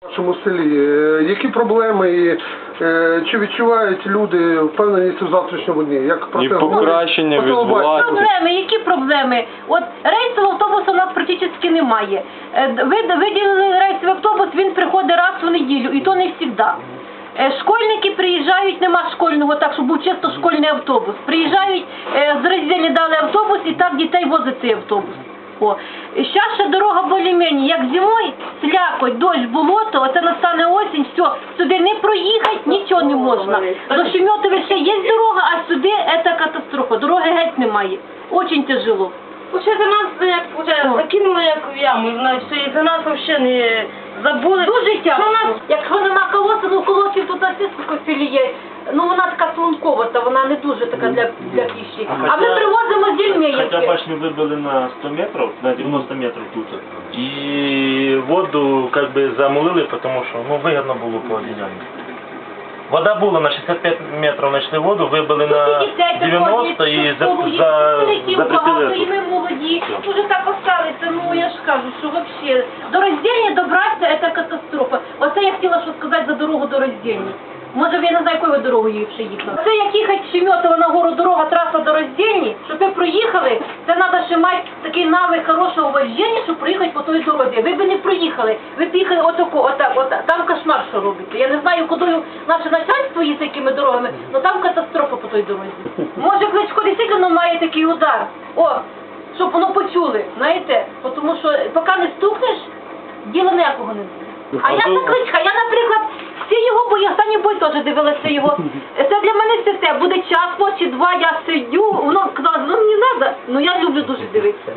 В вашому селі е, які проблеми і е, чи відчувають люди впевненість у завтрашньому дні? Як про І це покращення відбувається. Проблеми, які проблеми? От рейсового автобусу у нас практично немає. Е, ви- Виділили рейсовий автобус, він приходить раз в неділю, і то не завжди. Е, Школьники приїжджають, нема школьного, так що був чисто школьний автобус. Приїжджають, е, з розділі дали автобус і так дітей возить цей автобус. О. Зараз ще дорога більш-менш, як зимою, слякоть, дощ, болото, оце настане осінь, все, сюди не проїхати, нічого не можна. До Шемьотові ще є дорога, а сюди це катастрофа, дороги геть немає. Очень тяжело. Уже за нас як уже закинули як в яму, знаєш, і за нас взагалі не забули. Дуже Що тяжко. нас Якщо нема колоси, ну колосів тут асистку філі є. Ну вона така слонковата, вона не дуже така для, для піші. А ми Хотя- привозимо з Хотя Єльмеївки. башню выбили на 100 метров, на 90 метров тут. И воду как бы замулили, потому что ну, выгодно было по одеянию. Вода була на 65 метрів, знайшли воду, вибили на 90 і за, за, запретили. І тут. ми молоді, уже так осталися, ну я ж кажу, що вообще до розділення добратися це катастрофа. Оце я хотіла що сказати за дорогу до розділення. Може, я не знаю, якою ви дорогою ще їхали. Це як їхати з Шемьотова на гору дорога, траса до роздільні, щоб ви проїхали, це треба ще мати такий навик хорошого вождіння, щоб проїхати по той дорозі. Ви б не проїхали, ви б отако, отак, отак. Там кошмар, що робиться. Я не знаю, куди наше начальство їздить якими дорогами, але там катастрофа по той дорозі. Може, Кличко дійсно має такий удар. О, щоб воно почули, знаєте, тому що поки не стукнеш, діла ніякого не буде. А я Кличка, я, наприклад, всі його бої, останній бой теж дивилася його. Це для мене все те. Буде час, чи два, я сидю, воно казала, ну мені треба, ну я люблю дуже дивитися.